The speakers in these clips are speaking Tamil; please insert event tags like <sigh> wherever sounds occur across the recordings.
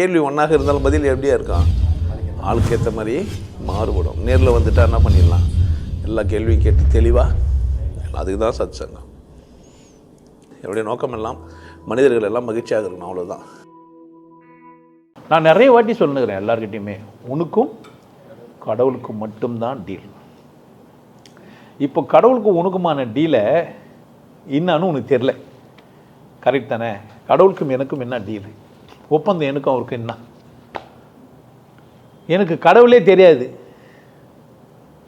கேள்வி ஒன்றாக இருந்தாலும் பதில் எப்படியா இருக்கான் ஆளுக்கு ஏற்ற மாதிரி மாறுபடும். நேரில் வந்துட்டா என்ன பண்ணிடலாம்? எல்லா கேள்வியும் கேட்டு தெளிவாக அதுக்கு தான் சத் சங்கம் என்னுடைய நோக்கம் எல்லாம் மனிதர்கள் எல்லாம் மகிழ்ச்சியாக இருக்கணும் அவ்வளோதான் நான் நிறைய வாட்டி சொல்லுகிறேன் எல்லாருக்கிட்டையுமே உனக்கும் கடவுளுக்கும் மட்டும்தான் டீல் இப்போ கடவுளுக்கும் உனக்குமான டீலை என்னான்னு உனக்கு தெரில கரெக்ட் தானே? கடவுளுக்கும் எனக்கும் என்ன டீல் ஒப்பந்தம் எனக்கும் அவருக்கும் என்ன? எனக்கு கடவுளே தெரியாது.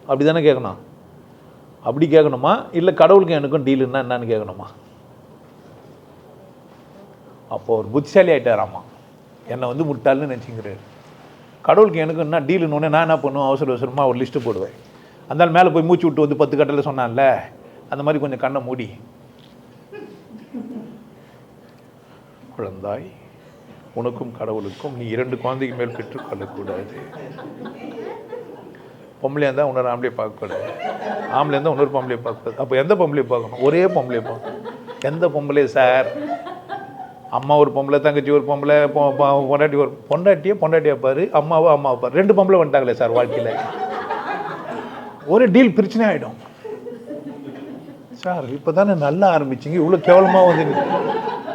அப்படி தானே கேட்கணும் அப்படி கேட்கணுமா இல்லை கடவுளுக்கும் எனக்கும் டீலுன்னா என்னன்னு கேட்கணுமா அப்போ ஒரு புத்திசாலி ஆயிட்டாராமா? என்னை வந்து முட்டாள்னு நினச்சிங்கிறாரு. கடவுளுக்கு எனக்கு என்ன டீலுன்னு நான் என்ன பண்ணுவேன்? அவசர அவசரமாக ஒரு லிஸ்ட்டு போடுவேன். அந்த மேலே போய் மூச்சு விட்டு வந்து பத்து கட்டல சொன்னான்ல அந்த மாதிரி கொஞ்சம் கண்ணை மூடி. குழந்தாய். உனக்கும் கடவுளுக்கும் நீ இரண்டு குழந்தைக்கு மேல் பெற்றுக்கொள்ளக்கூடாது பொம்பளையாக இருந்தால் இன்னொரு ஆம்பளையை பார்க்கக்கூடாது. ஆம்பளை இருந்தால் இன்னொரு பொம்பளையை பார்க்கக்கூடாது. அப்போ எந்த பொம்பளையை பார்க்கணும்? ஒரே பொம்பளையை பார்க்கணும். எந்த பொம்பளை சார். அம்மா ஒரு பொம்பளை தங்கச்சி ஒரு பொம்பளை பொண்டாட்டி ஒரு பொண்டாட்டியே பொண்டாட்டியாக பாரு அம்மாவோ அம்மாவை பாரு. ரெண்டு பொம்பளை வந்துட்டாங்களே சார் வாழ்க்கையில். ஒரு டீல் பிரச்சனை ஆகிடும் சார் இப்போ தானே நல்லா ஆரம்பிச்சிங்க. இவ்வளோ கேவலமாக வந்து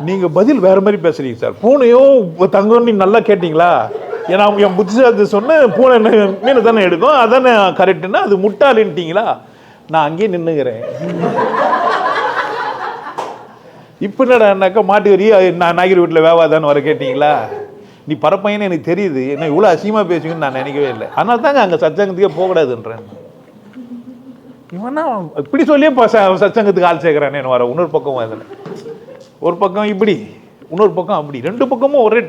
நீங்கள் பதில் வேறு மாதிரி பேசுகிறீங்க சார். பூனையும் தங்கம்னு நீ நல்லா கேட்டிங்களா? ஏன்னா அவங்க என் புத்திசாலி சொன்னேன் பூனை என்ன- மீனை தானே எடுக்கும்? அதானே கரெக்டுன்னா அது முட்டாளின்ட்டிங்களா? நான் அங்கேயே நின்றுக்கிறேன் இப்போ என்னடாக்கா மாட்டு வரி நான் நாய்கர் வீட்டில் வேவாதான்னு வர கேட்டிங்களா? நீ பரப்பையன்னு எனக்கு தெரியுது. என்ன இவ்வளோ அசிங்கமாக பேசுவீங்கன்னு நான் நினைக்கவே இல்லை. அதனால தாங்க அங்கே சச்சங்கத்துக்கே போகக்கூடாதுன்றேன். இவனா இப்படி சொல்லியே சச்சங்கத்துக்கு ச- ஆள் சேர்க்குறானே வர இன்னொரு பக்கம் அதில் ஒரு பக்கம் இப்படி இன்னொரு பக்கம் அப்படி. ரெண்டு பக்கமும் ஒரே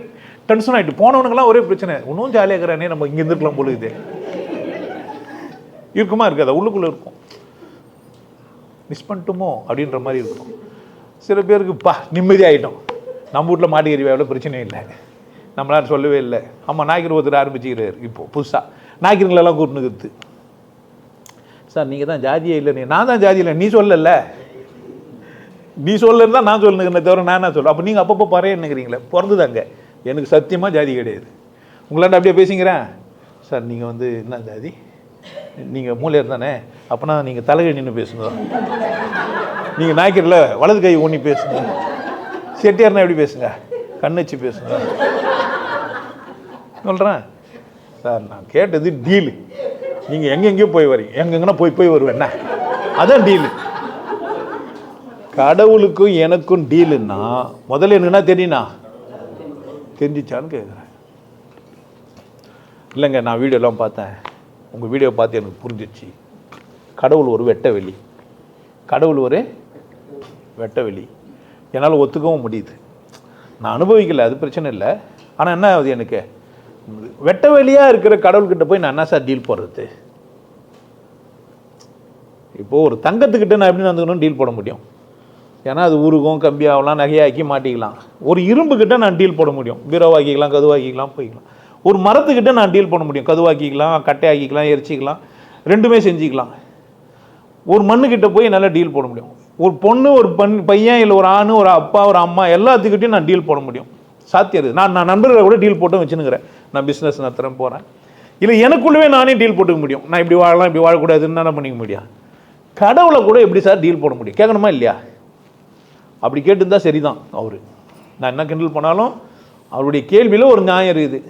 டென்ஷன் ஆகிட்டு போனவனுக்கெல்லாம் ஒரே பிரச்சனை. இன்னும் ஜாலியாக இருக்கிறானே நம்ம இங்கே இருந்துருக்கலாம் பொழுது இருக்குமா இருக்காதா. உள்ளுக்குள்ளே இருக்கும். மிஸ் பண்ணிட்டோமோ அப்படின்ற மாதிரி இருக்கும். சில பேருக்கு பா நிம்மதியாகிட்டோம் நம்ம வீட்டில் மாட்டுக்கறி எவ்வளோ பிரச்சனை இல்லை. நம்மளால சொல்லவே இல்லை. ஆமாம் நாய்க்கர் ஒருத்தர் ஆரம்பிச்சுக்கிறாரு இப்போ புதுசாக நாய்க்கருங்களெல்லாம் கூட்டுனுக்குது சார் நீங்கள் தான் ஜாதியே இல்லை நீ நான் தான் ஜாதி இல்லை நீ சொல்லலை. நீ சொல்லுன்னு தான் நான் சொல்லுங்கிறேன் தவிர நான் என்ன சொல்கிறேன் அப்போ நீங்கள் அப்பப்போ பறையன்னுக்கிறீங்களே பிறந்துதாங்க எனக்கு சத்தியமாக ஜாதி கிடையாது. உங்களாண்ட அப்படியே பேசிக்கிறேன். சார் நீங்கள் வந்து என்ன ஜாதி? நீங்கள் மூலையர் தானே அப்போனா நீங்கள் தலைகை நின்று பேசுங்க. நீங்கள் நாய்க்கரில் வலது கை ஊனி பேசுங்க. செட்டியார்னா எப்படி பேசுங்க? கண்ணு வச்சு பேசுங்க. சொல்கிறேன் சார் நான் கேட்டது டீலு. நீங்கள் எங்கெங்கேயோ போய் வரீங்க. எங்கெங்கன்னா போய் போய் வருவேன். என்ன? அதான் டீலு. கடவுளுக்கும் எனக்கும் டீலுன்னா முதல்ல என்னன்னா தெரியுண்ணா தெரிஞ்சிச்சான்னு கேட்குறேன் இல்லைங்க நான் வீடியோலாம் பார்த்தேன். உங்கள் வீடியோ பார்த்து எனக்கு புரிஞ்சிச்சு. கடவுள் ஒரு வெட்ட வெளி கடவுள் ஒரு வெட்ட வெளி என்னால் ஒத்துக்கவும் முடியுது. நான் அனுபவிக்கல அது பிரச்சனை இல்லை. ஆனால் என்ன ஆகுது எனக்கு? வெட்ட வெளியாக இருக்கிற கடவுள்கிட்ட போய் நான் என்ன சார் டீல் போடுறது? இப்போது ஒரு தங்கத்துக்கிட்ட நான் எப்படி நடந்துக்கணும் டீல் போட முடியும்? ஏன்னா அது உருகும் கம்பியாகலாம் நகையாக்கி மாட்டிக்கலாம். ஒரு இரும்புக்கிட்ட நான் டீல் போட முடியும். பீரோவாக்கிக்கலாம் கதுவாக்கிக்கலாம் போய்க்கலாம். ஒரு மரத்துக்கிட்ட நான் டீல் பண்ண முடியும். கதுவாக்கிக்கலாம் கட்டையாக்கிக்கலாம் எரிச்சிக்கலாம். ரெண்டுமே செஞ்சுக்கலாம். ஒரு மண்ணுக்கிட்ட போய் நல்லா டீல் போட முடியும். ஒரு பொண்ணு ஒரு பண் பையன் இல்லை ஒரு ஆண் ஒரு அப்பா ஒரு அம்மா எல்லாத்துக்கிட்டையும் நான் டீல் போட முடியும். சாத்தியம் இருக்குது நான் நான் நண்பர்களை கூட டீல் போட்டு வச்சுனுங்கிறேன் நான் பிஸ்னஸ் நடத்துகிறேன் போகிறேன் இல்லை எனக்குள்ளவே நானே டீல் போட்டுக்க முடியும். நான் இப்படி வாழலாம் இப்படி வாழக்கூடாதுன்னு என்ன பண்ணிக்க முடியும்? கடவுளை கூட எப்படி சார் டீல் போட முடியும்? கேட்கணுமா இல்லையா? அப்படி கேட்டுருந்தா சரிதான் அவர். நான் என்ன கிண்டல் பண்ணாலும் அவருடைய கேள்வியில் ஒரு நியாயம் இருக்குது.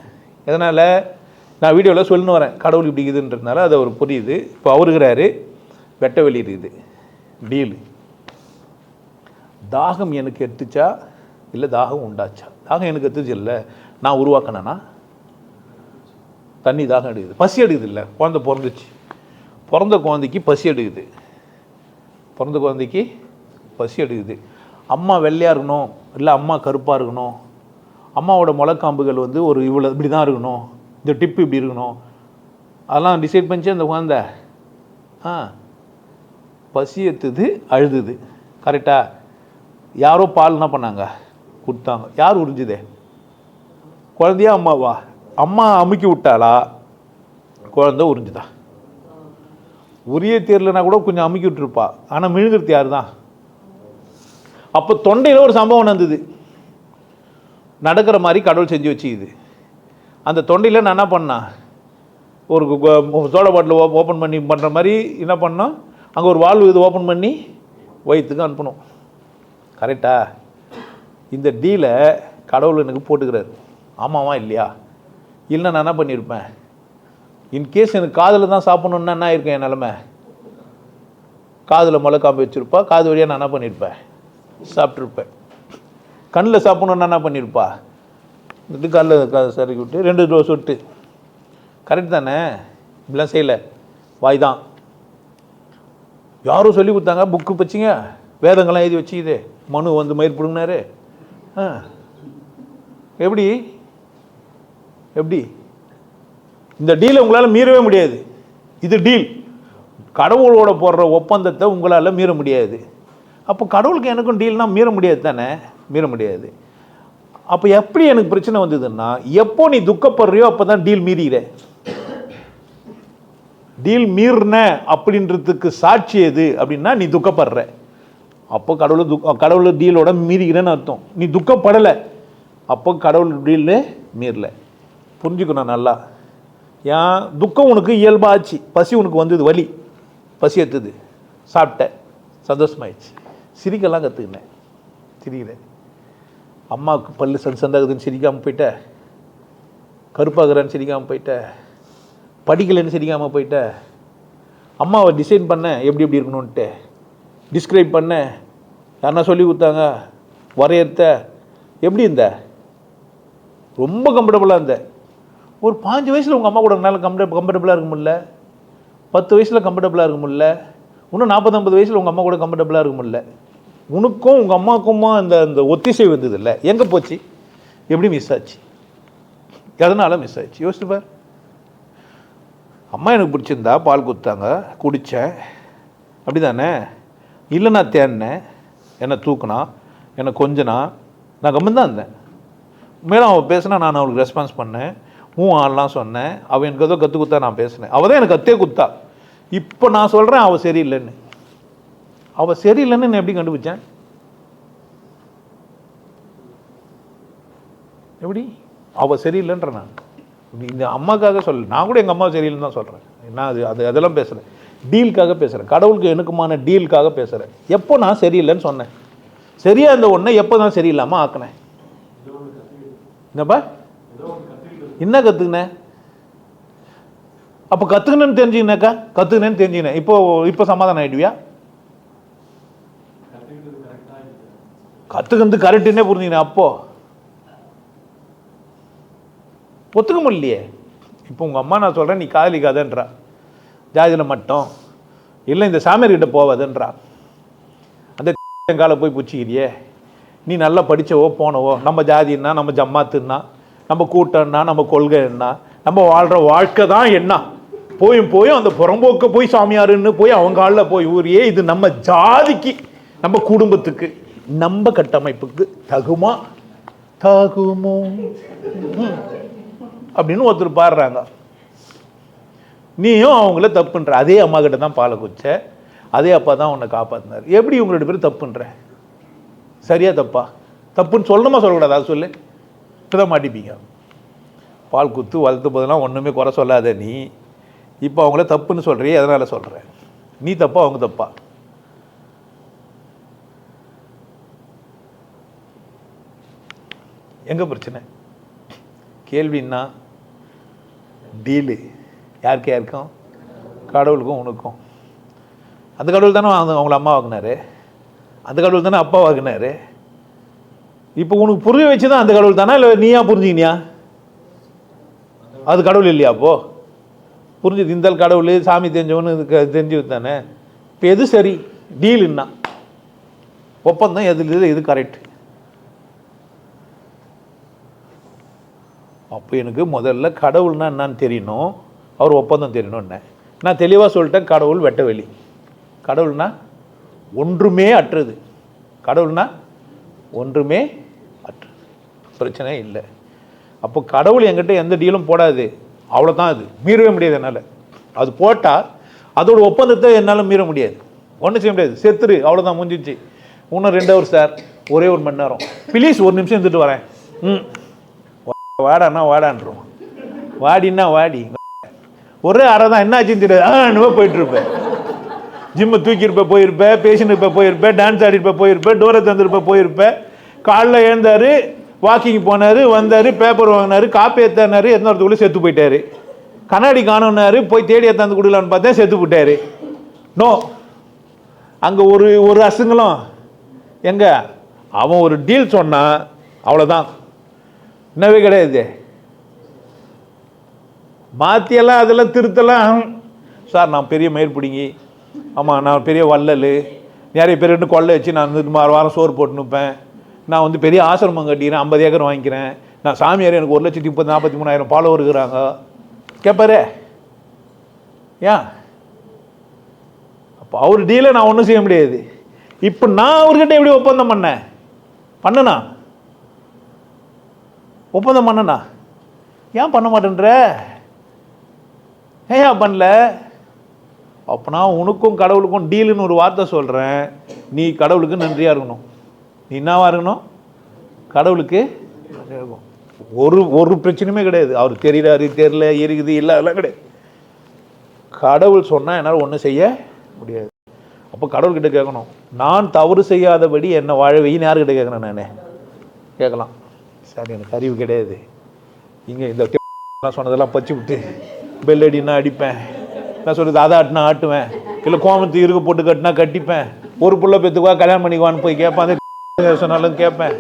எதனால்? நான் வீடியோவில் சொல்லின்னு வரேன் கடவுள் இப்படி இருக்குதுன்றதுனால அது அவர் புரியுது. இப்போ அவருகிறாரு வெட்ட வெளி இருக்குது. டீல் தாகம் எனக்கு எடுத்துச்சா? இல்லை தாகம் உண்டாச்சா? தாகம் எனக்கு எடுத்துச்சு இல்லை. நான் உருவாக்கினேன்னா தண்ணி தாகம் எடுக்குது. பசி எடுக்குது இல்லை. குழந்தை பிறந்துச்சு. பிறந்த குழந்தைக்கு பசி எடுக்குது. பிறந்த குழந்தைக்கு பசி எடுக்குது. அம்மா வெள்ளையாக இருக்கணும் இல்லை அம்மா கருப்பாக இருக்கணும் அம்மாவோட முளைக்காம்புகள் வந்து ஒரு இவ்வளோ இப்படி தான் இருக்கணும் இந்த டிப்பு இப்படி இருக்கணும். அதெல்லாம் டிசைட் பண்ணிச்சு அந்த குழந்தை. ஆ பசி எத்துது அழுதுது. கரெக்டாக யாரோ பால் என்ன பண்ணாங்க? கொடுத்தாங்க. யார் உறிஞ்சுதே? குழந்தையா அம்மாவா? அம்மா அமுக்கி விட்டாளா? குழந்த உறிஞ்சுதா. உரிய தேர்லனா கூட கொஞ்சம் அமுக்கி விட்டுருப்பா. ஆனால் மிழுங்கிறது யார் தான் அப்போ தொண்டையில் ஒரு சம்பவம் நடந்தது. நடக்கிற மாதிரி கடவுள் செஞ்சு வச்சுக்குது. அந்த தொண்டையில் நான் என்ன பண்ணேன் ஒரு கு- கு- சோடா பாட்டில் ஓப்பன் பண்ணி பண்ணுற மாதிரி என்ன பண்ணோம் அங்கே ஒரு வால்வு இது ஓப்பன் பண்ணி வயிற்றுக்கு அனுப்பணும். கரெக்டா இந்த டீலை கடவுள் எனக்கு போட்டுக்கிறாரு. ஆமாவா இல்லையா? இல்லைன்னா நான் என்ன பண்ணியிருப்பேன் இன்கேஸ் எனக்கு காதில் தான் சாப்பிட்ணுன்னா என்ன இருக்கேன் என் நிலமை? காதில் முளை வச்சுருப்பா காது வழியாக நான் என்ன பண்ணியிருப்பேன் சாப்பிட்ருப்பேன் கண்ணில் சாப்பிட்ணுன்னா என்ன பண்ணியிருப்பா இது காலில் க சறுக்கி விட்டு ரெண்டு டோஸ் விட்டு கரெக்ட் தானே? இப்படிலாம் செய்யலை. வாய் தான் யாரும் சொல்லி கொடுத்தாங்க புக்கு வச்சிங்க. வேதங்கள்லாம் எழுதி வச்சுக்குது மனு வந்து மயிர் பிடுங்கினாரு. ஆ. எப்படி? எப்படி? இந்த டீலை உங்களால் மீறவே முடியாது. இது டீல் கடவுளோட போடுற ஒப்பந்தத்தை உங்களால் மீற முடியாது. அப்போ கடவுளுக்கு எனக்கும் டீல்னால் மீற முடியாது தானே? மீற முடியாது. அப்போ எப்படி எனக்கு பிரச்சனை வந்ததுன்னா எப்போ நீ துக்கப்படுறியோ அப்போ தான் டீல் மீறிகிற டீல் மீறின அப்படின்றதுக்கு சாட்சி எது அப்படின்னா நீ துக்கப்படுற. அப்போ கடவுள் துக்க கடவுள் டீலோட மீறிக்கிறேன்னு அர்த்தம். நீ துக்கப்படலை. அப்போ கடவுள் டீலில் மீறல. புரிஞ்சுக்கணும் நல்லா. ஏன்? துக்கம் உனக்கு இயல்பாச்சு. பசி உனக்கு வந்தது வலி. பசி எடுத்தது. சாப்பிட்ட. சந்தோஷமாயிடுச்சு. சிரிக்கலாம் கற்றுக்கினேன் சிரிக்கிறேன். அம்மாவுக்கு பல்லு சன் சந்தாகுதுன்னு சிரிக்காமல் போயிட்ட. கருப்பாகிறான்னு சிரிக்காமல் போயிட்ட. படிக்கலைன்னு சிரிக்காமல் போயிட்ட. அம்மாவை டிசைன் பண்ண எப்படி எப்படி இருக்கணும்ன்ட்டு. டிஸ்கிரைப் பண்ண யாருன்னா சொல்லி கொடுத்தாங்க. வரையறுத்த. எப்படி இருந்த? ரொம்ப கம்ஃபர்டபுளாக இருந்த. ஒரு பாஞ்சு வயசில் உங்கள் அம்மா கூட என்னால் கம்ஃபர்ட் கம்ஃபர்டபுளாக இருக்க முடியல. பத்து வயசில் கம்ஃபர்டபுளாக இருக்க முடியல. இன்னும் நாற்பத்தம்பது வயசில் உங்கள் அம்மா கூட கம்ஃபர்டபுளாக இருக்க முடியல. உனக்கும் உங்கள் அம்மாவுக்குமா அந்த அந்த ஒத்திசை வந்தது இல்லை எங்கே போச்சு? எப்படி மிஸ் ஆச்சு? எதனால் மிஸ் ஆச்சு? யோசிச்சு பார். அம்மா எனக்கு பிடிச்சிருந்தா பால் கொடுத்தாங்க குடித்தேன் அப்படி தானே இல்லை நான் தேடினேன். என்னை தூக்குனா என்னை கொஞ்சனா நான் கம்மன் தான் இருந்தேன். மேலும் அவள் பேசினா நான் அவளுக்கு ரெஸ்பான்ஸ் பண்ணேன். ஊ ஆள்லாம் சொன்னேன். அவள் எனக்கு ஏதோ கற்றுக் கொடுத்தா நான் பேசினேன். அவள் தான் எனக்கு கத்தே கொடுத்தா. இப்போ நான் சொல்கிறேன் அவள் சரியில்லைன்னு. அவள் சரியில்லைன்னு நான் எப்படி கண்டுபிடிச்சேன் எப்படி? அவள் சரியில்லைன்ற நான். இந்த அம்மாக்காக சொல்ல. நான் கூட எங்கள் அம்மா சரியில்லைன்னு தான் சொல்கிறேன் நான் அது? அது அதெல்லாம் பேசுகிறேன் டீலுக்காக பேசுகிறேன் கடவுளுக்கு எனக்குமான டீலுக்காக பேசுகிறேன் எப்போ நான் சரியில்லைன்னு சொன்னேன்? சரியாக இருந்த உடனே எப்போ தான் சரியில்லாமல் ஆக்கினேன்? என்னப்பா? என்ன கற்றுக்கினேன் அப்போ கற்றுக்கணுன்னு தெரிஞ்சுக்கினாக்கா? கற்றுக்கணுன்னு தெரிஞ்சுக்கினேன். இப்போ இப்போ சமாதானம் ஆயிடுவியா? கற்றுக்கிறது கரெக்டுன்னே புரிஞ்சுக்கினேன் அப்போ. ஒத்துக்க முடியலையே. இப்போ உங்கள் அம்மா நான் சொல்கிறேன் நீ காதலிக்காதன்றா. ஜாதியில் மட்டும். இல்லை இந்த சாமியார்கிட்ட போவாதன்றா. அந்த <laughs> காலை போய் பிடிச்சிக்கிறியே. நீ நல்லா படிச்சவோ போனவோ நம்ம ஜாதின்னா நம்ம ஜம்மாத்துன்னா நம்ம கூட்டம்னா நம்ம கொள்கை என்ன நம்ம வாழ்கிற வாழ்க்கை தான் என்ன. போயும் போயும் அந்த புறம்போக்க போய் சாமியாருன்னு போய் அவங்க ஆளில் போய் ஊரியே இது நம்ம ஜாதிக்கு நம்ம குடும்பத்துக்கு. நம்ம கட்டமைப்புக்கு தகுமா? தகுமோ? அப்படின்னு ஒருத்தர் பாடுறாங்க. நீயும் அவங்கள தப்புன்ற அதே அம்மா கிட்ட தான் பாலை குச்ச அதே அப்பா தான் உன்னை காப்பாற்றினார் எப்படி உங்களோட பேர் தப்புன்ற சரியா தப்பா? தப்புன்னு சொல்லணுமா சொல்லக்கூடாது? அதை சொல்லு. இப்போதான் மாட்டிப்பீங்க. பால் குத்து வளர்த்து போதெல்லாம் ஒன்றுமே குறை சொல்லாத நீ. இப்போ அவங்கள தப்புன்னு சொல்கிறியே எதனால் சொல்கிற நீ தப்பா அவங்க தப்பா? எங்கே பிரச்சனை? கேள்வின்னா டீலு. யாருக்கு யாருக்கும்? கடவுளுக்கும் உனக்கும். அந்த கடவுள் தானே அவங்க அவங்கள அம்மா வாங்கினாரு அந்த கடவுள் தானே அப்பா வாங்கினாரு இப்போ உனக்கு புரிய வச்சு தான் அந்த கடவுள் தானே? இல்லை நீயா புரிஞ்சுக்கினியா? அது கடவுள் இல்லையா அப்போ? புரிஞ்சு திந்தல் கடவுள் சாமி தெரிஞ்சவனு தெரிஞ்சு தானே. இப்போ எது சரி? டீலுன்னா. ஒப்பந்தம் எது இது எது கரெக்ட் அப்போ எனக்கு முதல்ல கடவுள்னா என்னன்னு தெரியணும். அவர் ஒப்பந்தம் தெரியணும்னு நான் தெளிவாக சொல்லிட்டேன் கடவுள் வெட்டவெளி கடவுள்னா ஒன்றுமே அற்றது. கடவுள்னா ஒன்றுமே அற்றது. பிரச்சனை இல்லை. அப்போ கடவுள் என்கிட்ட எந்த டீலும் போடாது. அவ்வளோதான் அது. மீறவே முடியாது என்னால். அது போட்டால் அதோட ஒப்பந்தத்தை என்னால் மீற முடியாது. ஒன்றும் செய்ய முடியாது. செத்துரு. அவ்வளோதான் முடிஞ்சிச்சு இன்னும் ரெண்டு ஹவர் சார் ஒரே ஒரு மணி நேரம். ப்ளீஸ் ஒரு நிமிஷம் இருந்துட்டு வரேன். ம். வாடான்னா வாடான்றோம் வாடின்னா வாடி. ஒரே அறை தான் என்ன ஆச்சுன்னு தெரியாது. ஆ போயிட்டு இருப்பேன் ஜிம்மை தூக்கியிருப்ப போயிருப்பேன் பேஷண்ட் இருப்ப போயிருப்பேன் டான்ஸ் ஆடிருப்ப போயிருப்பேன் டோரை தந்திருப்ப போயிருப்பேன் காலைல எழுந்தார் வாக்கிங் போனார் வந்தார் பேப்பர் வாங்கினார் காப்பி ஏற்றினாரு எத்தனை செத்து போயிட்டார். கண்ணாடி காணுன்னாரு போய் தேடி எத்தாந்து கொடுக்கலான்னு பார்த்தேன் செத்து போட்டார் நோ அங்கே ஒரு ஒரு அசுங்களும் எங்க? அவன் ஒரு டீல் சொன்னான். அவ்வளோதான் என்னவே கிடையாது. மாற்றியெல்லாம் அதெல்லாம் திருத்தலாம். சார் நான் பெரிய மயிர் பிடிங்கி. ஆமாம் நான் பெரிய வள்ளல். நிறைய பேர் ரெண்டு கொள்ளை வச்சு நான் வந்து மாறு வாரம் சோறு போட்டு நிற்பேன். நான் வந்து பெரிய ஆசிரமம் கட்டிக்கிறேன் ஐம்பது ஏக்கர் வாங்கிக்கிறேன். நான் சாமியார் எனக்கு ஒரு லட்சத்தி முப்பது நாற்பத்தி மூணாயிரம் ஃபாலோவர் இருக்கிறாங்க கேட்பாரு ஏன்? அப்போ அவர் டீலை நான் ஒன்றும் செய்ய முடியாது. இப்போ நான் அவர்கிட்ட எப்படி ஒப்பந்தம் பண்ணேன்? பண்ணனா? ஒப்பந்தம் பண்ணனா? ஏன் பண்ண மாட்டேன்ற? ஏன் பண்ணல? அப்போனா உனக்கும் கடவுளுக்கும் டீலுன்னு ஒரு வார்த்தை சொல்கிறேன் நீ கடவுளுக்கு நன்றியாக இருக்கணும். நீ என்னவாக இருக்கணும்? கடவுளுக்கு இருக்கும் ஒரு ஒரு பிரச்சனையுமே கிடையாது. அவர் தெரியறாரு தெரியல இருக்குது இல்லை அதெல்லாம் கிடையாது. கடவுள் சொன்னால் என்னால் ஒன்றும் செய்ய முடியாது. அப்போ கடவுள்கிட்ட கேட்கணும். நான் தவறு செய்யாதபடி என்னை வாழ யாருக்கிட்ட கேட்கணும் நான்? கேட்கலாம். சார் எனக்கு அறிவு கிடையாது. இங்கே இந்த சொன்னதெல்லாம் பச்சு விட்டு பெல் அடினா அடிப்பேன். நான் சொல்கிறது அதை ஆட்டினா ஆட்டுவேன். இல்லை கோமத்து இருக்க போட்டு கட்டினா கட்டிப்பேன். ஒரு புள்ள பெற்றுக்குவா கல்யாணம் பண்ணிக்குவான்னு போய் கேட்பேன். அந்த சொன்னாலும் கேட்பேன்.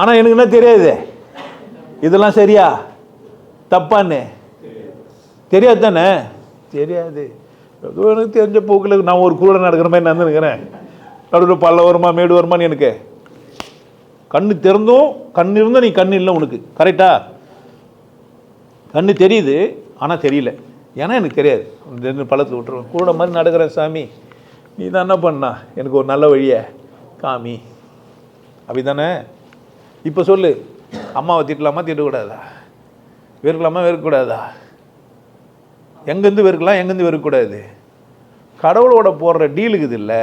ஆனால் எனக்கு என்ன தெரியாது? இதெல்லாம் சரியா? தப்பான்னு. தெரியாது தானே? தெரியாது. எனக்கு தெரிஞ்ச போக்கில் நான் ஒரு கூட நடக்கிற மாதிரி நடந்துருக்கிறேன் நடுவில் பல்ல வருமா மேடு வருமான்னு எனக்கு கண்ணு திறந்தும் கண் இருந்தால் நீ கண் இல்லை உனக்கு. கரெக்டா கண்ணு தெரியுது ஆனால் தெரியல. ஏன்னா எனக்கு தெரியாது. ரெண்டு பழத்தை விட்டுருவேன். கூட மாதிரி நடக்கிறேன் சாமி. நீ தான் என்ன பண்ணா? எனக்கு ஒரு நல்ல வழியை. காமி. அப்படி தானே இப்போ சொல்லு. அம்மாவை திட்டலாமா திட்டக்கூடாதா? வெறுக்கலாமா வெறுக்கக்கூடாதா? எங்கேருந்து வெறுக்கலாம் எங்கேருந்து வெறுக்கக்கூடாது? கடவுளோட போடுற டீலுக்குது இல்லை?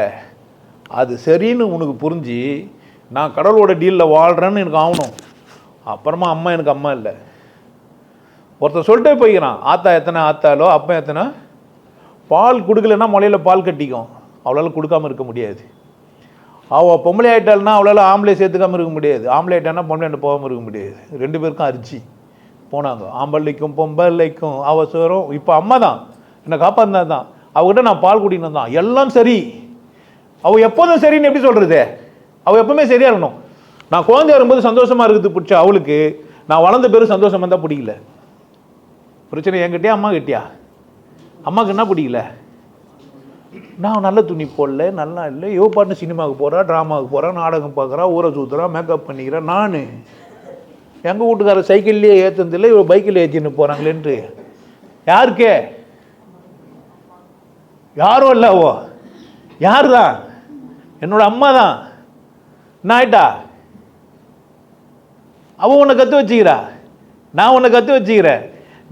அது சரின்னு உனக்கு புரிஞ்சு நான் கடவுளோட டீலில் வாழ்கிறேன்னு எனக்கு ஆகணும். அப்புறமா அம்மா எனக்கு அம்மா இல்லை. ஒருத்தன் சொல்லிட்டே போய்க்கிறான் ஆத்தா எத்தனை ஆத்தாலோ அப்பா எத்தனை? பால் கொடுக்கலன்னா முளையில பால் கட்டிக்கும். அவளால் கொடுக்காமல் இருக்க முடியாது. அவள் பொம்பளை ஆயிட்டாள்னா அவளால் ஆம்பளை சேர்த்துக்காமல் இருக்க முடியாது. ஆம்பளை ஆயிட்டான்னா பொம்பளை போகாமல் இருக்க முடியாது. ரெண்டு பேருக்கும் அரிச்சு போனாங்க. ஆம்பளைக்கும் பொம்பளைக்கும் அவசரம். இப்போ அம்மா தான். என்னை காப்பாந்தா தான். அவகிட்ட நான் பால் குடிக்கணும் தான். எல்லாம் சரி. அவள் எப்போதும் சரின்னு எப்படி சொல்கிறது அவள் எப்பவுமே சரியா இருக்கணும். நான் குழந்தை வரும்போது சந்தோஷமா இருக்குது பிடிச்ச அவளுக்கு நான் வளர்ந்த பேரும் சந்தோஷமா இருந்தால் பிடிக்கல. பிரச்சனை என்கிட்டயா அம்மா கிட்டயா? அம்மாவுக்கு என்ன பிடிக்கல? நான் நல்ல துணி போடல நல்லா இல்லை. யோ பாட்டு சினிமாவுக்கு போகிறா ட்ராமாவுக்கு போகிறா நாடகம் பார்க்குறா ஊரை சுற்றுறா மேக்கப் பண்ணிக்கிறேன் நான். எங்கள் வீட்டுக்காரர் சைக்கிள்லேயே ஏற்றுனதில்லை இவள் பைக்கில் ஏற்றின்னு போகிறாங்களேன்ட்டு யாருக்கே? யாரும் இல்லை யார் தான் என்னோட அம்மா தான் நான் ஆயிட்டா அவன் உன்னை கற்று வச்சுக்கிறா. நான் உன்னை கற்று வச்சுக்கிறேன்.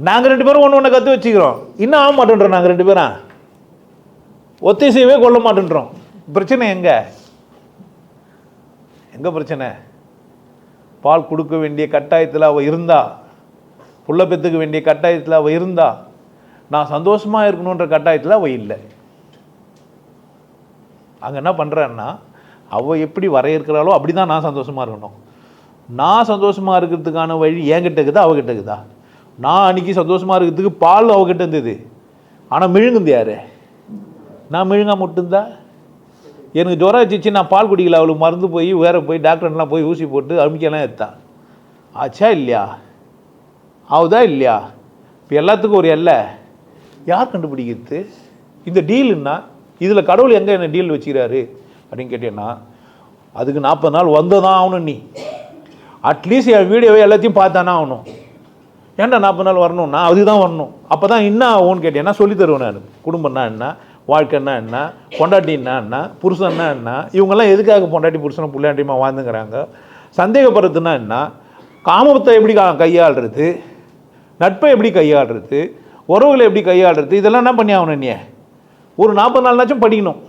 நாங்கள் ரெண்டு பேரும் ஒன்று ஒன்று கற்று வச்சுக்கிறோம். இன்னும் ஆக மாட்டேன்றோம் நாங்கள் ரெண்டு பேரும் ஒத்திசையவே கொள்ள மாட்டேன்றோம். பிரச்சனை எங்கே? எங்கே பிரச்சனை? பால் கொடுக்க வேண்டிய கட்டாயத்தில் அவள் இருந்தா. புள்ள பெற்றுக்க வேண்டிய கட்டாயத்தில் அவள் இருந்தா. நான் சந்தோஷமாக இருக்கணுன்ற கட்டாயத்தில் அவள் இல்லை. அங்கே என்ன பண்ணுறேன்னா அவள் எப்படி வரையறுக்கிறாளோ அப்படி தான் நான் சந்தோஷமாக இருக்கணும். நான் சந்தோஷமா இருக்கிறதுக்கான வழி என்கிட்ட இருக்குதா அவகிட்ட இருக்குதா? நான் அன்னைக்கு சந்தோஷமாக இருக்கிறதுக்கு பால் அவகிட்ட இருந்தது. ஆனால் மிழுங்குந்து யாரு? நான் மிழுங்கா மட்டும்தான் எனக்கு ஜுரம் வச்சிச்சு நான் பால் குடிக்கல. அவளுக்கு மருந்து போய் வேற போய் டாக்டர்லாம் போய் ஊசி போட்டு அமுக்கியெல்லாம் எடுத்தான் ஆச்சா இல்லையா? ஆகுதா இல்லையா? இப்போ எல்லாத்துக்கும் ஒரு எல்லை. யார் கண்டுபிடிக்கிறது? இந்த டீலுன்னா இதில் கடவுள் எங்கே என்ன டீல் வச்சுக்கிறாரு? அப்படின்னு கேட்டீங்கன்னா அதுக்கு நாற்பது நாள் வந்ததான் ஆகணும் நீ. அட்லீஸ்ட் என் வீடியோவை எல்லாத்தையும் பார்த்தானா ஆகணும். ஏன்டா நாற்பது நாள் வரணும்னா அதுதான் வரணும். அப்போ தான் என்ன ஆகும்னு கேட்டேன்னா சொல்லி தருவேன் நான். குடும்பம்னா என்ன? வாழ்க்கைன்னா என்ன? பொண்டாட்டின்னா என்ன? புருஷன்னா என்ன? இவங்கெல்லாம் எதுக்காக பொண்டாட்டி புருஷனும் புள்ளாண்டியுமா வாழ்ந்துங்கிறாங்க? சந்தேகப்படுறதுன்னா என்ன? காமத்தை எப்படி கையாளுறது? நட்பை எப்படி கையாளுறது? உறவுகளை எப்படி கையாளுறது? இதெல்லாம் என்ன பண்ணி ஆகணும் நீ? ஒரு நாற்பது நாள்னாச்சும் படிக்கணும்.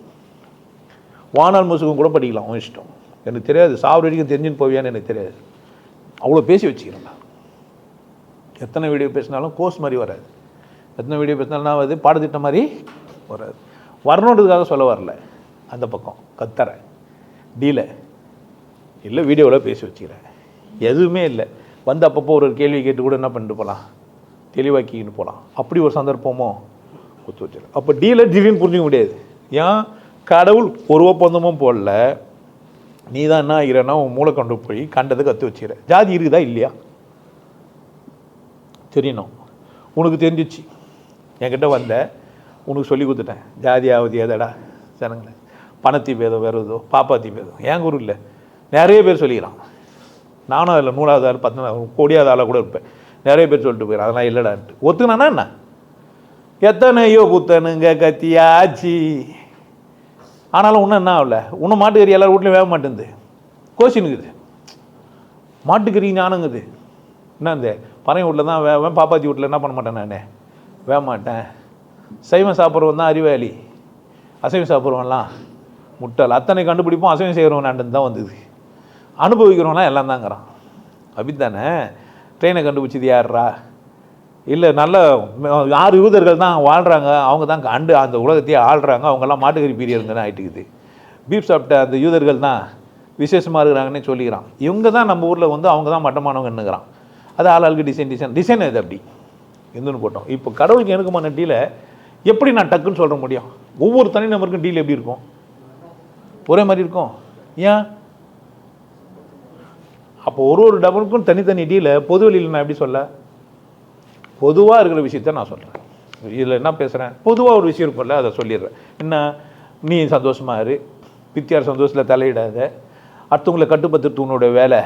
வானால் முசுகம் கூட படிக்கலாம் உன் இஷ்டம். எனக்கு தெரியாது சாவர வரைக்கும் தெரிஞ்சுன்னு போவியான்னு எனக்கு தெரியாது. அவ்வளோ பேசி வச்சுக்கிறேன் நான் எத்தனை வீடியோ பேசினாலும் கோர்ஸ் மாதிரி வராது. எத்தனை வீடியோ பேசினாலும் நான் வந்து பாடத்திட்டம் மாதிரி வராது. வரணுன்றதுக்காக சொல்ல வரல. அந்த பக்கம் கத்தரை. டீலை இல்லை வீடியோவில் பேசி வச்சுக்கிறேன். எதுவுமே இல்லை. வந்து அப்பப்போ ஒரு கேள்வி கேட்டு கூட என்ன பண்ணிட்டு போகலாம் தெளிவாக்கிக்கிட்டு போகலாம் அப்படி ஒரு சந்தர்ப்பமோ? குத்து வச்சிடலாம் அப்போ டீலை திடீர்னு புரிஞ்சிக்க முடியாது. ஏன்? கடவுள் ஒரு ஒப்பந்தமும் போடல. நீ தான் என்ன ஆகிறன்னா உன் மூளை கொண்டு போய் கண்டதை கற்று வச்சுக்கிற. ஜாதி இருக்குதா இல்லையா? தெரியணும். உனக்கு தெரிஞ்சிச்சு. என்கிட்ட வந்த உனக்கு சொல்லி கொடுத்துட்டேன். ஜாதி ஆகுது எதடா? ஜனங்களே. பணத்தி பேதம் வருதோ பாப்பாத்தி பேதம். என் குரு இல்லை? நிறைய பேர் சொல்லிக்கிறான். நானும் அதில் நூலாவது ஆள் பத்து கோடியாவது ஆளாக கூட இருப்பேன். நிறைய பேர் சொல்லிட்டு போயிடும் அதெல்லாம் இல்லைடான்ட்டு. ஒத்துக்கினா என்ன? எத்தனையோ குத்தனுங்க கத்தியாச்சி. ஆனாலும் இன்னும் என்ன ஆகல? இன்னும் மாட்டுக்கறி எல்லார் வீட்லையும் வேக மாட்டேங்குது. கோச்சினுக்குது மாட்டுக்கறி ஞானங்குது. என்ன இந்த பறைய வீட்டில் தான் வேவேன் பாப்பாத்தி வீட்டில் என்ன பண்ண மாட்டேன் நான்? வேக மாட்டேன். சைவம் சாப்பிட்றவன் தான் அறிவாளி. அசைவம் சாப்பிட்றவன்லாம் முட்டல் அத்தனை கண்டுபிடிப்போம் அசைவம் செய்கிறவன் நான் தான் வந்தது. அனுபவிக்கிறவன்லாம் எல்லாம் தாங்கிறான். அப்படித்தானே ட்ரெயினை கண்டுபிடிச்சது யார்ரா இல்லை நல்ல யார் ஆறு யூதர்கள் தான் வாழ்கிறாங்க அவங்க தான் அண்டு அந்த உலகத்தையே ஆள்றாங்க. அவங்கெல்லாம் மாட்டுக்கறி பீரியருங்கன்னு ஆயிட்டுக்குது. பீப் சாப்பிட்ட அந்த யூதர்கள் தான் விசேஷமாக இருக்கிறாங்கன்னே சொல்லிக்கிறான். இவங்க தான் நம்ம ஊரில் வந்து அவங்க தான் மட்டமானவங்கன்னுக்கிறான் அது ஆள் ஆளுக்கு டிசைன் டிசைன் டிசைன் இது அப்படி? எந்துன்னு போட்டோம். இப்போ கடவுளுக்கு எனக்குமான டீலை எப்படி நான் டக்குன்னு சொல்ல முடியும்? ஒவ்வொரு தனிநபருக்கும் டீல் எப்படி இருக்கும்? ஒரே மாதிரி இருக்கும். ஏன்? அப்போ ஒரு ஒரு டபுளுக்கும் தனித்தனி டீலை பொது வெளியில் நான் எப்படி சொல்ல? பொதுவாக இருக்கிற விஷயத்த நான் சொல்கிறேன் இதில் என்ன பேசுகிறேன் பொதுவாக ஒரு விஷயம் இருக்கும்ல அதை சொல்லிடுறேன். என்ன? நீ சந்தோஷமா இரு. பித்தியார் சந்தோஷத்தில் தலையிடாத. அடுத்தவங்களை கட்டுப்படுத்துறது உன்னோட வேலை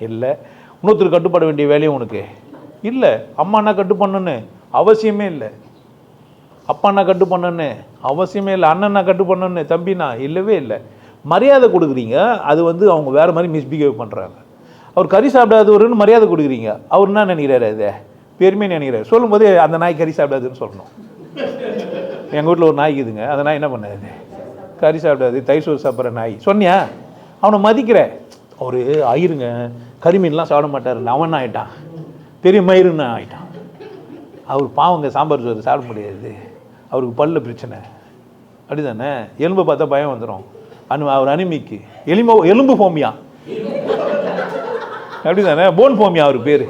இல்லை. இன்னொருத்தர் கட்டுப்பட வேண்டிய வேலையும் உனக்கு இல்லை. அம்மானா கட்டு பண்ணணுன்னு அவசியமே இல்லை. அப்பா அப்பாண்ணா கட்டு பண்ணணுன்னு அவசியமே இல்லை. அண்ணனா கட்டு பண்ணணுன்னு தம்பினா இல்லவே இல்லை. மரியாதை கொடுக்குறீங்க. அது வந்து அவங்க வேறு மாதிரி மிஸ்பிஹேவ் பண்ணுறாங்க அவர் கறி சாப்பிடாதவருன்னு மரியாதை கொடுக்குறீங்க. அவர் என்ன நினைக்கிறாரு அதை பெருமை நினைக்கிறாரு சொல்லும்போது அந்த நாய் கறி சாப்பிடாதுன்னு சொல்லணும். எங்கள் வீட்டில் ஒரு நாய் இருக்குதுங்க. அந்த நாய் என்ன பண்ணாது? கறி சாப்பிடாது தயிர் சோறு சாப்பிட்ற நாய். சொன்னியா? அவனை மதிக்கிற அவர் ஆயிருங்க. கறிமீன்லாம் சாப்பிட மாட்டார் அவன் ஆயிட்டான்? பெரிய மயிருன்னு ஆயிட்டான்? அவர் பாவங்க சாம்பார் சோறு சாப்பிட முடியாது. அவருக்கு பல்ல பிரச்சனை. அப்படிதானே? எலும்பை பார்த்தா பயம் வந்துடும் அனு அவர் அனிமிக்கு. எலும்பு எலும்பு ஃபோமியா? அப்படிதானே? போன் ஃபோமியா அவர் பேர்?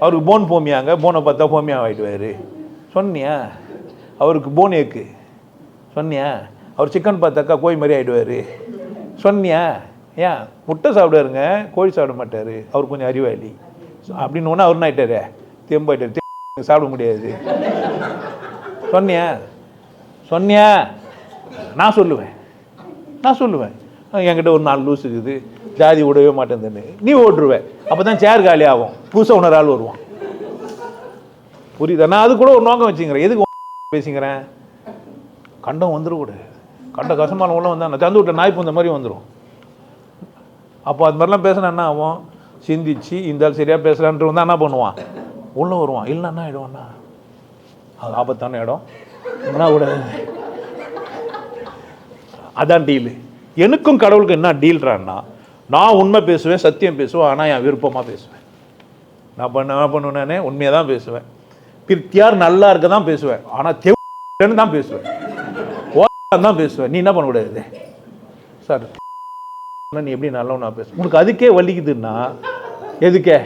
அவருக்கு போன் போமியாங்க போனை பார்த்தா ஃபோமியா ஆகிடுவார் சொன்னியா? அவருக்கு போன் ஏக்கு. சொன்னியா? அவர் சிக்கன் பார்த்தாக்கா கோழி மாதிரி ஆகிடுவார் சொன்னியா? ஏன்? முட்டை சாப்பிடுவாருங்க கோழி சாப்பிட மாட்டார். அவர் கொஞ்சம் அறிவாளி. அப்படின்னு ஒன்று அவர் என்ன தெம்பாயிட்டார் சாப்பிட முடியாது. சொன்னியா? சொன்னியா? நான் சொல்லுவேன். நான் சொல்லுவேன். என்கிட்ட ஒரு நாலு லூஸ் இருக்குது. ஜாதி விடவே மாட்டேங்குதுன்னு நீ ஓட்டுருவேன் அப்போ தான் சேர் காலி ஆகும். புதுசாக உணர் ஆள் வருவான். புரியுதா? நான் அது கூட ஒரு நோக்கம் வச்சுக்கிறேன். எதுக்கு <laughs> பேசிக்கிறேன்? கண்டம் வந்துடக்கூடாது கண்ட கசமான உள்ள வந்தா தந்து விட்ட நாய் இந்த மாதிரி வந்துடும் அப்போ அது மாதிரிலாம் பேசினா என்ன ஆகும்? சிந்திச்சு இந்த ஆள் சரியாக பேசலான்ட்டு வந்தால் என்ன பண்ணுவான்? உள்ளே வருவான். இல்லைன்னா என்ன ஆகிடுவான்னா அது ஆபத்தான இடம். என்ன கூடாது அதான் டீலு எனக்கும் கடவுளுக்கு என்ன டீல்றான்னா நான் உண்மை பேசுவேன் சத்தியம் பேசுவேன் ஆனால் என் விருப்பமாக பேசுவேன். நான் பண்ண என்ன பண்ணுவேனே உண்மையாக தான் பேசுவேன். பிரித்தியார் நல்லா இருக்க தான் பேசுவேன் ஆனால் தெவுன்னு தான் பேசுவேன். ஓ தான் பேசுவேன். நீ என்ன பண்ணக்கூடாது சார் நீ எப்படி நல்லவனா பேச. உனக்கு அதுக்கே வலிக்குதுன்னா எதுக்கே?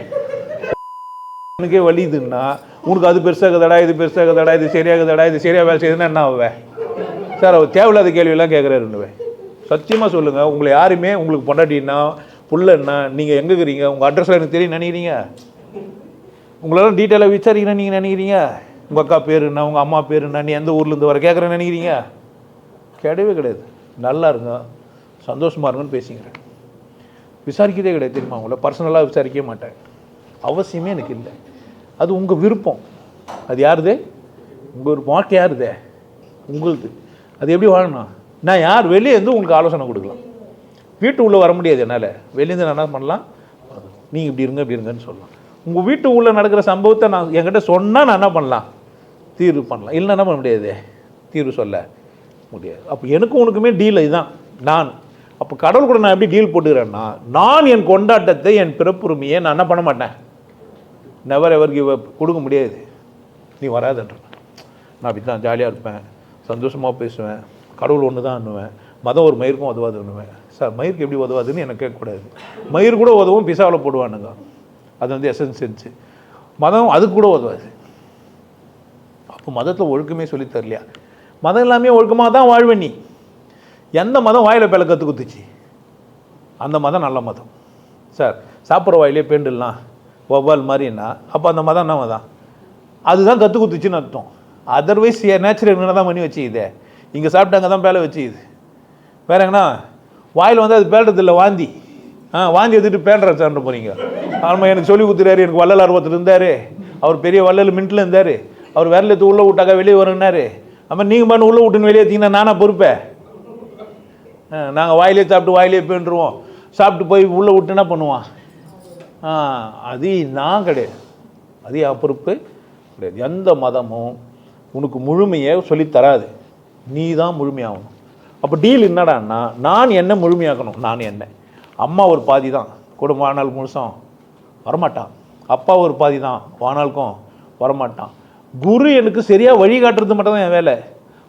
உனக்கே வலிக்குதுன்னா உனக்கு அது பெருசாகுதடா இது பெருசாகுதடா இது சரியாகுதடா இது சரியாக வேலை செய்யுதுன்னா என்ன ஆகுவேன் சார் அவர் தேவையில்லாத கேள்வியெல்லாம் கேட்குறாருன்னுவேன் சத்தியமாக சொல்லுங்கள் உங்களை யாருமே உங்களுக்கு பொண்டாட்டின்னா புள்ளன்னா நீங்கள் எங்கே இருக்கிறீங்க உங்கள் அட்ரஸில் எனக்கு தெரியும் நினைக்கிறீங்க? உங்களெல்லாம் டீட்டெயிலாக விசாரிக்கிறேன் நீங்கள் நினைக்கிறீங்க? உங்கள் அக்கா பேர் என்ன உங்கள் அம்மா பேர் என்ன நீ எந்த ஊர்லேருந்து வர கேட்குறேன்னு நினைக்கிறீங்க? கிடையவே கிடையாது. நல்லா இருங்க. சந்தோஷமாக இருங்கன்னு பேசிக்கிறேன். விசாரிக்கிறதே கிடையாது தெரியுமா உங்களை? பர்சனலாக விசாரிக்கவே மாட்டேன். அவசியமே எனக்கு இல்லை. அது உங்கள் விருப்பம். அது யாருது? உங்கள் ஒரு வாழ்க்கை யாருதே? உங்களுது. அது எப்படி வாழணும்? நான் யார்? வெளியே இருந்து உங்களுக்கு ஆலோசனை கொடுக்கலாம். வீட்டு உள்ளே வர முடியாது என்னால். வெளியேருந்து நான் என்ன பண்ணலாம்? நீங்கள் இப்படி இருங்க இப்படி இருங்கன்னு சொல்லலாம். உங்கள் வீட்டு உள்ளே நடக்கிற சம்பவத்தை நான் என்கிட்ட சொன்னால் நான் என்ன பண்ணலாம்? தீர்வு பண்ணலாம். இல்லைன்னா என்ன பண்ண முடியாது? தீர்வு சொல்ல முடியாது. அப்போ எனக்கும் உனக்குமே டீல் இதுதான். நான். அப்போ கடவுள் கூட நான் எப்படி டீல் போட்டுக்கிறேன்னா நான் என் கொண்டாட்டத்தை என் பிறப்புரிமையை நான் என்ன பண்ண மாட்டேன்? நெவர் எவர் கிவ் அப் கொடுக்க முடியாது. நீ வராதுன்ற. நான் அப்படி தான் ஜாலியாக இருப்பேன். சந்தோஷமாக பேசுவேன். கடவுள் ஒன்று தான் அண்ணுவேன். மதம் ஒரு மயிருக்கும் உதவாது அண்ணுவேன். சார் மயிருக்கு எப்படி உதவாதுன்னு எனக்கு கேட்கக்கூடாது மயிர் கூட உதவும் பிசாவில் போடுவானுங்க. அது வந்து எசன்ஸ் இருந்துச்சு மதம் அது கூட உதவாது. அப்போ மதத்தில் ஒழுக்கமே சொல்லி தரலையா? மதம் எல்லாமே ஒழுக்கமாக தான் வாழ்வண்ணி நீ. எந்த மதம் வாயில் பேல கற்று குத்துச்சு? அந்த மதம் நல்ல மதம். சார் சாப்பிட்ற வாயிலே பேண்டுலாம் வவ்வால் மாதிரின்னா அப்போ அந்த மதம் என்ன மதம்? அதுதான் கற்றுக் குத்துச்சுன்னு அர்த்தம். அதர்வைஸ் நேச்சுரல் என்ன தான் பண்ணி வச்சுக்குதே. இங்கே சாப்பிட்டாங்க தான் பேலை வச்சுக்குது வேற வாயில் வந்து அது பேடுறதில்ல வாந்தி. ஆ வாந்தி எடுத்துட்டு பேண்டுற சார் போகிறீங்க ஆமாம் எனக்கு சொல்லி கொடுத்துறாரு எனக்கு வள்ளல் ஆர்வத்தில் இருந்தார். அவர் பெரிய வள்ளல் மின்ட்டில் இருந்தார். அவர் விரல எடுத்து உள்ளே விட்டாக்கா வெளியே வரணுன்னாரு அம்மா நீங்கள் பண்ண உள்ளே விட்டுன்னு வெளியே எடுத்தீங்கன்னா நானாக பொறுப்பேன் நாங்கள் வாயிலே சாப்பிட்டு வாயிலே பேண்டுருவோம் சாப்பிட்டு போய் உள்ளே விட்டு என்ன பண்ணுவான்? ஆ அது நான் கிடையாது. அது பொறுப்பு. கிடையாது. எந்த மதமும் உனக்கு முழுமையை சொல்லித்தராது நீ தான் முழுமையாகணும். அப்போ டீல் என்னடான்னா நான் என்ன முழுமையாக்கணும். நான் என்ன. அம்மா ஒரு பாதி தான் கூட வாழ்நாள் முழுசும் வரமாட்டான். அப்பா ஒரு பாதி தான் வாழ்நாளுக்கும் வரமாட்டான். குரு எனக்கு சரியாக வழிகாட்டுறது மட்டும் தான் என் வேலை.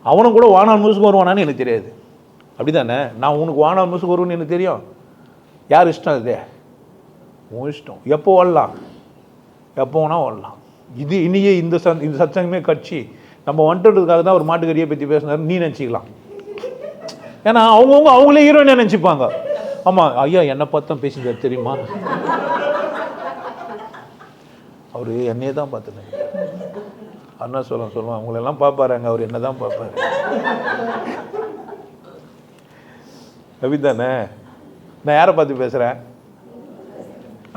அவனும் கூட வானால் முழுசுக்கு வருவானான்னு எனக்கு தெரியாது. அப்படி தானே நான் உனக்கு வானால் முழுசுக்கு வருவேன்னு எனக்கு தெரியும். யார் இஷ்டம் இது? உன் இஷ்டம். எப்போ வாழலாம் எப்போ வேணால் வாழலாம் இது இனியே இந்த சந் இந்த சச்சங்கமே கட்சி. நம்ம வந்துட்டதுக்காக தான் ஒரு மாட்டுக்கறியை பற்றி பேசினார். நீ நினச்சிக்கலாம். ஏன்னா அவங்கவுங்க அவங்களே ஹீரோயினை நினச்சிப்பாங்க. ஆமாம் ஐயா என்னை பார்த்து தான் பேசிட்டார் தெரியுமா? அவர் என்னையே தான் பார்த்துனாரு அண்ணா சொல்ல சொல்லுவான் அவங்களெல்லாம் பார்ப்பாருங்க. அவர் என்ன தான் பார்ப்பாரு. அப்படித்தானே நான் யாரை பார்த்து பேசுகிறேன்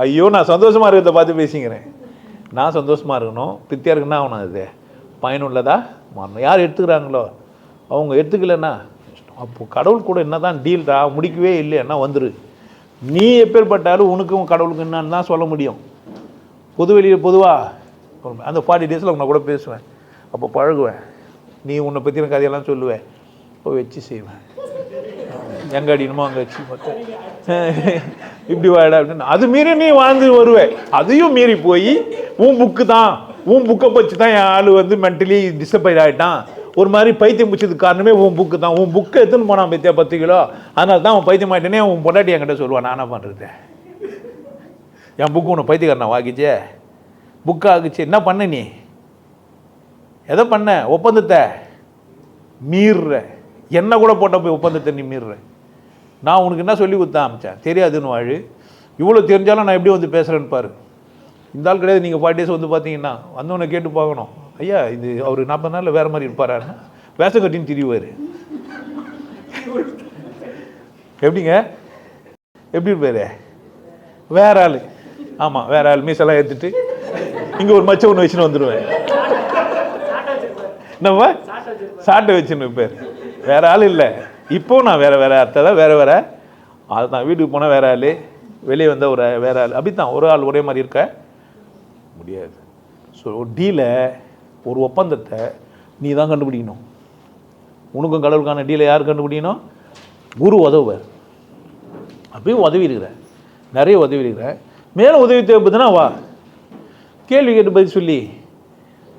ஐயோ நான் சந்தோஷமாக இருக்கிறத பார்த்து பேசிக்கிறேன். நான் சந்தோஷமாக இருக்கணும். திருப்தியாக இருக்குன்னா ஆகணும் அது பயனுள்ளதா மாறணும். யார் எடுத்துக்கிறாங்களோ? அவங்க எடுத்துக்கலன்னா அப்போ கடவுள் கூட என்ன தான் டீல்டா முடிக்கவே இல்லைன்னா வந்துரு. நீ எப்பேற்பட்டாலும் உனக்கும் கடவுளுக்கு என்னன்னு தான் சொல்ல முடியும். பொதுவெளியில் பொதுவாக அந்த ஃபார்ட்டி டேஸில் உன்னை கூட பேசுவேன். அப்போ பழகுவேன். நீ உன்னை பற்றின கதையெல்லாம் சொல்லுவேன் இப்போ வச்சு செய்வேன். எங்கே அடிக்கணுமோ அங்கே வச்சு பார்த்தேன் இப்படி வாடா அப்படின்னு. அது மீறி நீ வாழ்ந்து வருவே. அதையும் மீறி போய் உன் புக்கு தான். உன் புக்கை வச்சு தான் என் ஆள் வந்து மென்டலி டிசப்பாயிட் ஆகிட்டான் ஒரு மாதிரி பைத்தியம் பிடிச்சதுக்கு காரணமே உன் புக்கு தான். உன் புக்கை எடுத்துன்னு போனான் பத்தியா பத்து கிலோ. அதனால தான் உன் பைத்தியம் ஆகிட்டேனே உன் பொண்டாட்டி என்கிட்ட சொல்லுவான் நான் என்ன பண்ணுறது என் புக்கு உன்னை பைத்தியக்காரனா வாக்கிச்சே புக்கு ஆகுச்சு என்ன பண்ண நீ? எதை பண்ண? ஒப்பந்தத்தை? மீறுற என்ன கூட போட்ட போய் ஒப்பந்தத்தை நீ மீறுற நான் உனக்கு என்ன சொல்லி கொடுத்தேன் அமிச்சேன் தெரியாதுன்னு வாழு. இவ்வளோ தெரிஞ்சாலும் நான் எப்படி வந்து பேசுகிறேன்னு பாரு. இந்த ஆள் கிடையாது. நீங்கள் ஃபார்ட்டி டேஸ் வந்து பார்த்தீங்கன்னா வந்தவனை கேட்டு பார்க்கணும். ஐயா இது அவர் நாற்பது நாளில் வேறு மாதிரி இருப்பாரான்னு. வேஷம் கட்டின்னு திரிவார் எப்படிங்க? எப்படி இருப்பார்? வேற ஆள். ஆமாம் வேற ஆள். மீசெல்லாம் ஏற்றுட்டு இங்கே ஒரு மச்சம் ஒன்று வச்சுன்னு வந்துடுவேன் நம்ம சாட்டை வச்சுன்னு பேர் வேற ஆள் இல்லை. இப்போ நான் வேற வேற அத்தை தான் வேற வேற. அதுதான் வீட்டுக்கு போனால் வேற ஆள். வெளியே வந்தால் ஒரு வேற ஆள். அப்படித்தான். ஒரு ஆள் ஒரே மாதிரி இருக்க. முடியாது. ஸோ டீலை ஒரு ஒப்பந்தத்தை நீ தான் கண்டுபிடிக்கணும். உனக்கும் கடவுளுக்கான டீலை யார் கண்டுபிடிக்கணும்? குரு உதவுவார். அப்படியும் உதவி இருக்கிற நிறைய உதவி இருக்கிறேன் மேலே உதவி தேவைப்படுதுன்னா வா. கேள்வி கேட்டு பதில் சொல்லி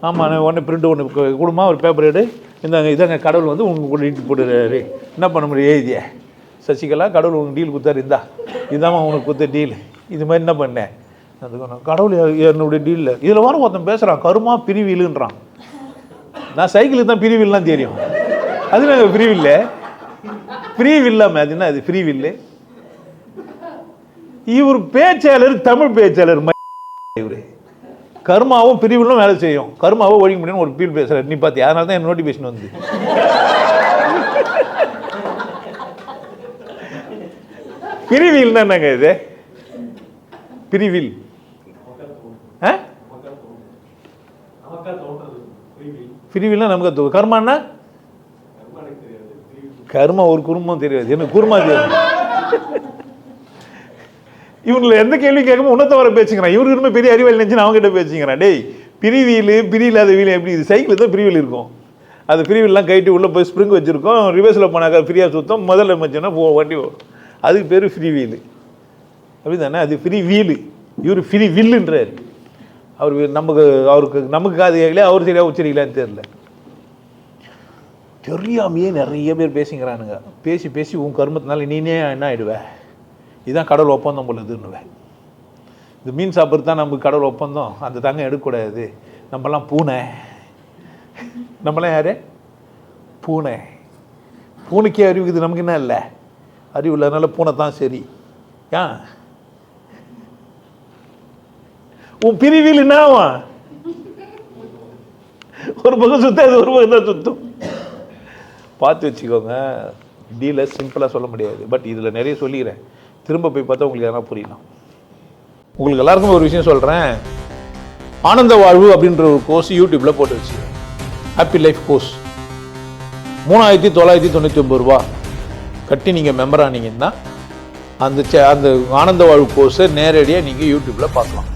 ஆமாம் நான் ஒன்று பிரிண்ட் ஒன்று கொடுமா ஒரு பேப்பர் எடு. இந்தாங்க இதாங்க கடவுள் வந்து உங்களுக்கு கூட இட்டு போட்டுறாரு. என்ன பண்ண முடியும்? எழுதிய. சசிகலா கடவுள் உங்களுக்கு டீல் கொடுத்தாரு இந்தா. இதாம்மா உனக்கு கொடுத்த டீல் இது மாதிரி என்ன பண்ணேன் அதுக்கு கடவுள் என்னுடைய டீலில் இதில் வர ஒருத்தன் பேசுகிறான் கருமா பிரிவிலுன்றான். நான் சைக்கிளுக்கு தான் பிரிவில்லாம் தெரியும். அது நாங்கள் பிரிவில்ல. பிரிவில்லாம அது என்ன அது பிரிவில்லு. இவர் பேச்சாளர் தமிழ் பேச்சாளர் இவர் இவரு. கர்மாவும் பிரிவிலும் வேலை செய்யும். கருமாவும் ஒழிக்க முடியும்னு ஒரு பீல் பேசுகிறார் நீ பார்த்தி அதனால தான் என் நோட்டிஃபிகேஷன் வந்து பிரிவில் என்னங்க இது? பிரிவில். பிரிவுலாம் நமக்கு அது கர்மான்னா? கர்மா ஒரு குடும்பம் தெரியாது. என்ன குருமா தெரியாது? இவங்களை எந்த கேள்வி கேட்காம உன்னத்த வர பேச்சுங்கிறான் இவருக்கு இனிமே பெரிய அறிவாளி நினச்சி நான் அவங்ககிட்ட பேச்சுக்கிறேன் டேய் பிரிவியில் பிரியில்லாத வீல் எப்படி? இது சைக்கிள் தான் பிரிவில் இருக்கும். அது பிரிவில்லாம் கைட்டு உள்ளே போய் ஸ்ப்ரிங் வச்சுருக்கோம். ரிவர்ஸில் போனாக்கா ஃப்ரீயாக சுத்தம். முதல்ல வச்சோன்னா போ வண்டி வரும். அதுக்கு பேர் ஃப்ரீ வீலு அப்படி தானே அது ஃப்ரீ வீலு இவர் ஃப்ரீ வில்லுன்றார் அவர் நமக்கு அவருக்கு நமக்கு காது கேட்கல அவர் சரியாக உச்சரிக்கலான்னு தெரில தெரியாமையே நிறைய பேர் பேசிக்கிறானுங்க. பேசி பேசி உன் கர்மத்தினால நீனே என்ன ஆகிடுவேன் இதுதான் கடவுள் ஒப்பந்தம் பொழுதுன்னுவேன் இந்த மீன் சாப்பிட்றது தான் நமக்கு கடவுள் ஒப்பந்தம். அந்த தங்கம் எடுக்கக்கூடாது. நம்மலாம் பூனை. நம்மளாம் யார்? பூனை. பூனைக்கே அறிவுக்குது நமக்கு என்ன இல்லை? அறிவு இல்லாதனால பூனை தான் சரி. ஏன்? உன் பிரிவில் என்ன ஒரு பக்கம் சுத்தாது ஒரு பக்கம் தான் சுத்தும். பார்த்து வச்சுக்கோங்க. டீலை சிம்பிளாக சொல்ல முடியாது. பட் இதில் நிறைய சொல்லிக்கிறேன். திரும்ப போய் பார்த்தா உங்களுக்கு எதனா புரியலாம் உங்களுக்கு எல்லாருக்கும் ஒரு விஷயம் சொல்கிறேன் ஆனந்த வாழ்வு அப்படின்ற ஒரு கோர்ஸ் யூடியூப்பில் போட்டு வச்சு ஹாப்பி லைஃப் கோர்ஸ் மூணாயிரத்தி தொள்ளாயிரத்தி தொண்ணூற்றி ஒம்பது ரூபா. கட்டி நீங்கள் மெம்பர் ஆனீங்கன்னா அந்த சே- அந்த ஆனந்த வாழ்வு கோர்ஸை நேரடியாக நீங்கள் யூடியூப்பில் பார்க்கலாம்.